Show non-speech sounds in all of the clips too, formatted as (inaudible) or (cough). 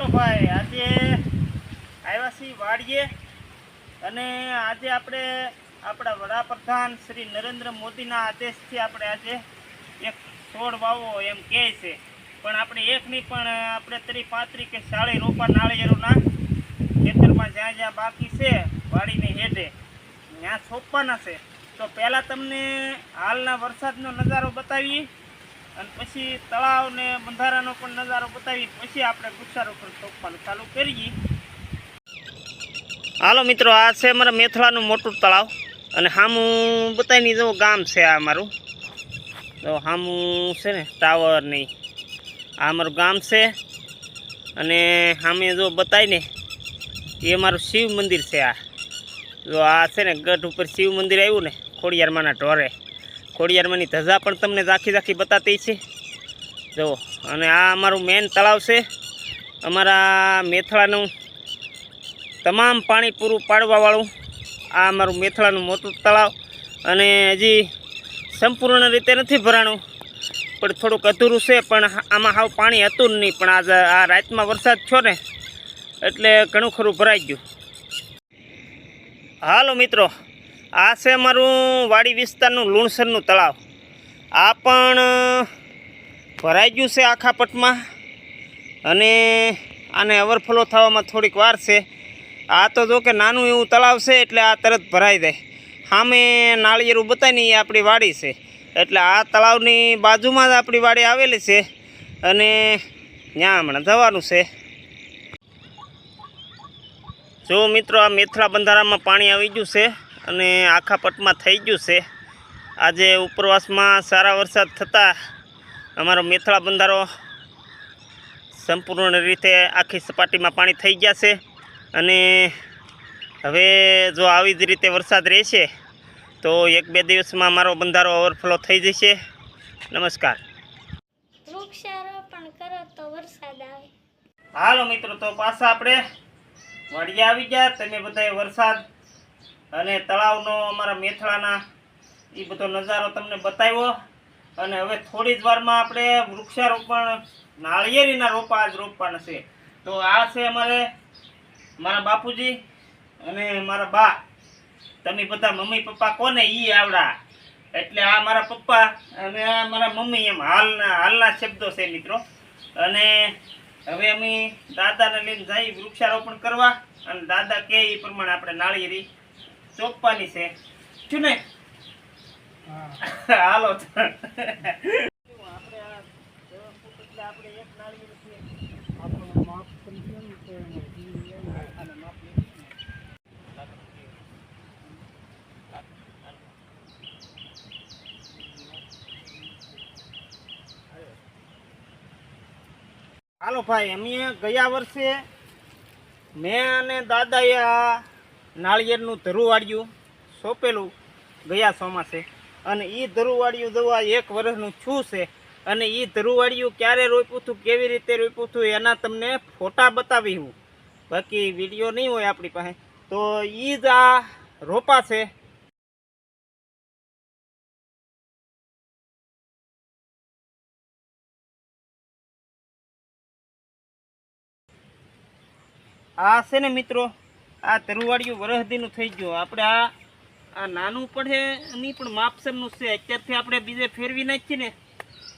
હાલો ભાઈ, આજે આવ્યા છીએ વાડીએ અને આજે આપણે આપણા વડાપ્રધાન શ્રી નરેન્દ્ર મોદીના આદેશથી આપણે આજે એક છોડ વાવો એમ કહે છે. પણ આપણે એક નહીં, પણ આપણે ત્રી પાંત્રી કે સાડી રોપા નાળિયેરોના ખેતરમાં જ્યાં જ્યાં બાકી છે વાડીની હેઠે. ત્યાં સોંપવાના છે. તો પહેલાં તમને હાલના વરસાદનો નજારો બતાવીએ. અને પછી તળાવ ને બંધારાનો પણ નજારો બતાવી પછી આપણે વૃક્ષારોપણ સોંપવાનું ચાલુ કરીએ. હાલો મિત્રો, આ છે અમારા મેથળાનું મોટું તળાવ. અને હામું બતાવીને જો ગામ છે આ અમારું. તો હામું છે ને, ટાવર નહીં. આ અમારું ગામ છે. અને સામે જો બતાવીને એ અમારું શિવ મંદિર છે આ. જો આ છે ને, ગઢ ઉપર શિવ મંદિર આવ્યું ને, ખોડિયારમાંના ઢોરે. ખોડિયારમાંની ધજા પણ તમને ઝાંખી ઝાંખી બતાતી છે. જુઓ અને આ અમારું મેન તળાવ છે. અમારા મેથળાનું તમામ પાણી પૂરું પાડવાવાળું આ અમારું મેથળાનું મોટું તળાવ અને હજી સંપૂર્ણ રીતે નથી ભરાણું, પણ થોડુંક અધૂરું છે, પણ આમાં હાવ પાણી હતું નહીં, પણ આજે આ રાતમાં વરસાદ થયો ને, એટલે ઘણું ખરું ભરાઈ ગયું. હાલો મિત્રો આ છે અમારું વાડી વિસ્તારનું લુણસરનું તળાવ. આ પણ ભરાઈ ગયું છે આખા પટમાં. અને આને ઓવરફ્લો થવામાં થોડીક વાર છે. આ તો જો કે નાનું એવું તળાવ છે, એટલે આ તરત ભરાઈ જાય. સામે નાળિયેરું બતાવીને એ આપણી વાડી છે. એટલે આ તળાવની બાજુમાં જ આપણી વાડી આવેલી છે. અને ત્યાં હમણાં જવાનું છે. જો મિત્રો, આ મેથળા બંધારામાં પાણી આવી ગયું છે. અને આખા પટમાં થઈ ગયું છે. આજે ઉપરવાસમાં સારા વરસાદ થતાં અમારો મેથળા બંધારો સંપૂર્ણ રીતે આખી સપાટીમાં પાણી થઈ ગયા છે. અને હવે જો આવી જ રીતે વરસાદ રહેશે તો એક બે દિવસમાં મારો બંધારો ઓવરફ્લો થઈ જશે. નમસ્કાર. વૃક્ષારોપણ કરો તો વરસાદ આવે. હાલો મિત્રો તો પાછા આપણે વાડીએ આવી ગયા. તમે બધાએ વરસાદ અને તળાવનો અમારા મેથળાના એ બધો નજારો તમને બતાવ્યો. અને હવે થોડી જ વારમાં આપણે વૃક્ષારોપણ, નાળિયેરીના રોપા આજ રોપવાના છે. તો આ છે અમારે મારા બાપુજી અને મારા બા. તમે બધા મમ્મી પપ્પા કોને ઈ આવડા? એટલે આ મારા પપ્પા અને આ મારા મમ્મી એમ હાલના હાલના શબ્દો છે મિત્રો. અને હવે અમે દાદાને લઈને જઈ વૃક્ષારોપણ કરવા. અને દાદા કહે એ પ્રમાણે આપણે નાળિયેરી ચોપવાની છે. ને (laughs) હાલો છે ને ને. હાલો ભાઈ અમે ગયા વર્ષે મેં અને દાદાએ આ નાળિયેરનું ધરુવાડિયું સોંપેલું ગયા ચોમાસે. અને એ ધરુવાડિયું દવા એક વર્ષનું છું છે. અને એ ધરુવાડિયું ક્યારે રોપ્યું હતું, કેવી રીતે રોપ્યું હતું, એના તમને ફોટા બતાવી હું. બાકી વીડિયો નહીં હોય આપણી પાસે. તો એ જ આ રોપા છે. આ છે ને મિત્રો આ તરુવાડિયું વરહદીનું થઈ ગયું. આપણે આ આ નાનું પડે એની પણ માપસરનું છે. અત્યારથી આપણે બીજે ફેરવી નાખીએ ને,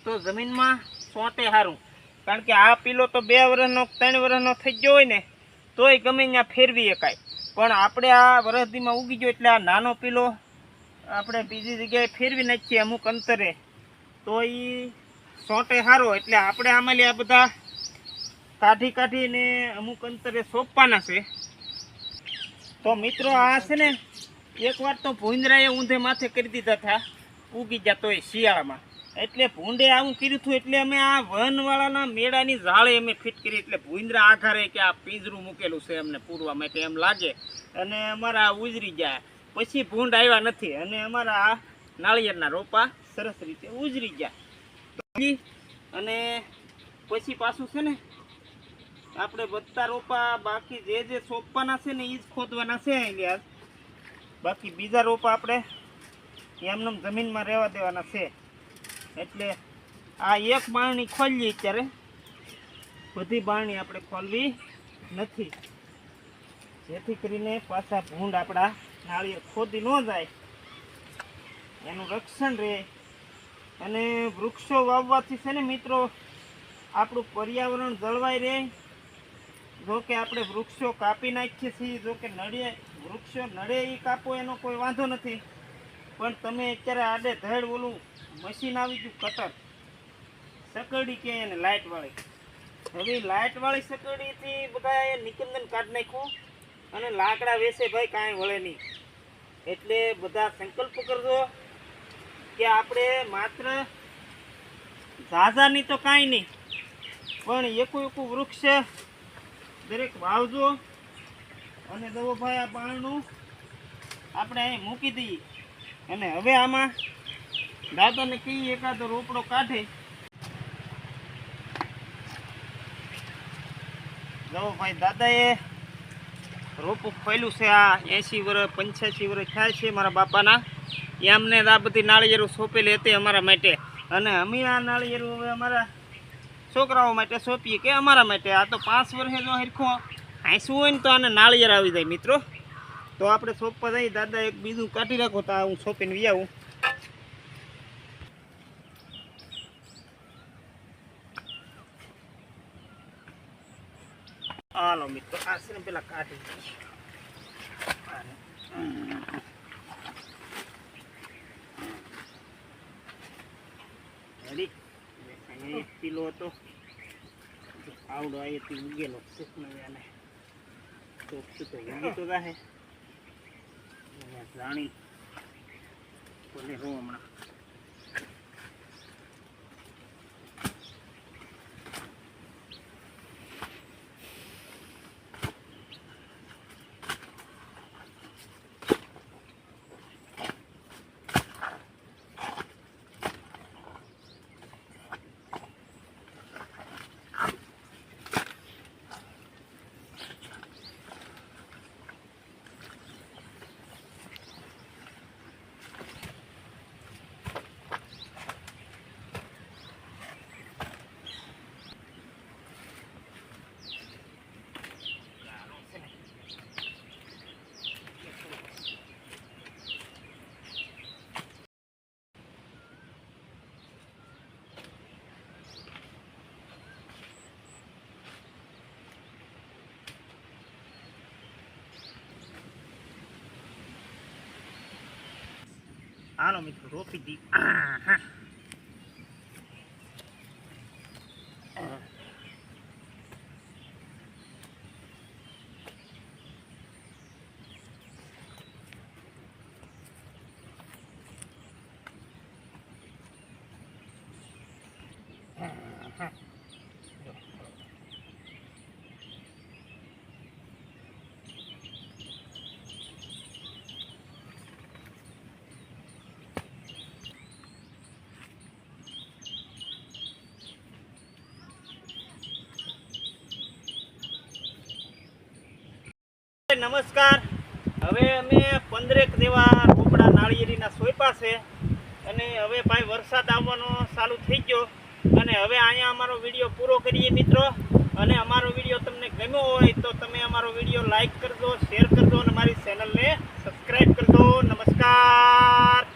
તો જમીનમાં સોંટે સારું કારણ કે આ પીલો તો બે વર્ષનો ત્રણ વર્ષનો થઈ ગયો હોય ને, તોય ગમે ત્યાં ફેરવી શકાય. પણ આપણે આ વરહદીમાં ઉગી ગયો એટલે આ નાનો પીલો આપણે બીજી જગ્યાએ ફેરવી નાખીએ અમુક અંતરે. તો એ સોંટે સારો એટલે આપણે આમાં આ બધા કાઢી કાઢીને અમુક અંતરે સોંપવાના છે. તો મિત્રો આ છે ને, એકવાર તો ભૂંદરાએ ઊંધે માથે કરી દીધા હતા, ઉગી ગયા તોય શિયાળામાં. એટલે ભૂંડે આવું કર્યું હતું એટલે અમે આ વનવાળાના મેળાની જાળે અમે ફિટ કરી, એટલે ભૂંદરા આધારે કે આ પિંજરું મૂકેલું છે અમને પૂરવા માટે એમ લાગે. અને અમારા ઉજરી ગયા. પછી ભૂંડ આવ્યા નથી. અને અમારા આ નાળિયેરના રોપા સરસ રીતે ઉજરી ગયા. અને પછી પાછું છે ને આપણે બધા રોપા, બાકી જે જે સોંપવાના છે ને એ જ ખોદવાના છે અહીંયા બાકી બીજા રોપા આપણે એમને જમીનમાં રહેવા દેવાના છે. એટલે આ એક માળની ખોલીએ અત્યારે. બધી બારણી આપણે ખોલવી નથી. જેથી કરીને પાછા ભૂંડ આપણા નાળિયેર ખોદી ન જાય. એનું રક્ષણ રહે. અને વૃક્ષો વાવવાથી છે ને મિત્રો, આપણું પર્યાવરણ જળવાઈ રહે. જો કે આપણે વૃક્ષો કાપી નાખીએ છીએ, જો કે નડે વૃક્ષો નડે એ કાપો, એનો કોઈ વાંધો નથી. પણ તમે અત્યારે આડે ધડ ઓલું મશીન આવી ગયું, કટર. સકરડી કે એને લાઇટવાળી હવે લાઇટવાળી સકરડીથી બધા એ નિકંદન કાઢી નાખ્યું અને લાકડા વેસે ભાઈ કાંઈ વળે નહીં. એટલે બધા સંકલ્પ કરજો કે આપણે માત્ર ઝાઝાની તો કાંઈ નહીં, પણ એકું એકું વૃક્ષ દરેક વાવજો. અને દવો ભાઈ આ પાણનું આપણે અહીં મૂકી દઈએ. અને હવે આમાં દાદાને કહીએ એકાદો રોપડો કાઢે. દવો ભાઈ દાદાએ રોપું ખોલ્યું છે. આ એંસી વર્ષ પંચ્યાસી વર્ષ થયા છે મારા બાપાના. એ અમને આ બધી નાળિયેરો સોંપેલી હતી અમારા માટે. અને અમે આ નાળિયેરું હવે અમારા છોકરાઓ માટે સોંપીએ કે અમારા માટે? આ તો પાંચ વર્ષે જો હરખો હાંસવું હોય ને તો આને નાળિયેર આવી જાય મિત્રો. તો આપણે સોંપવા જઈએ. દાદા, એક બીજું કાઢી રાખો તો હું સોંપીને વી હાલો મિત્રો, આ છે ને પેલા કાઢી દઈએ. એક કિલો હતો આવડો અહીંયાથી ઉગેલો છે નવ્યાને તો શું તો ઉગી તો અહીંયા જાણી બોલે હું હમણાં હાલો મિત્રો રોપી દી. નમસ્કાર. હવે અમે પંદરેક જેવા રોપડા નાળિયેરીના સોયપા છે અને હવે ભાઈ વરસાદ આવવાનો ચાલુ થઈ ગયો અને હવે અહીંયા અમારો વીડિયો પૂરો કરીએ મિત્રો. અને અમારો વીડિયો તમને ગમ્યો હોય તો તમે અમારો વીડિયો લાઈક કરજો, શેર કરજો અને મારી ચેનલને સબસ્ક્રાઈબ કરજો. નમસ્કાર.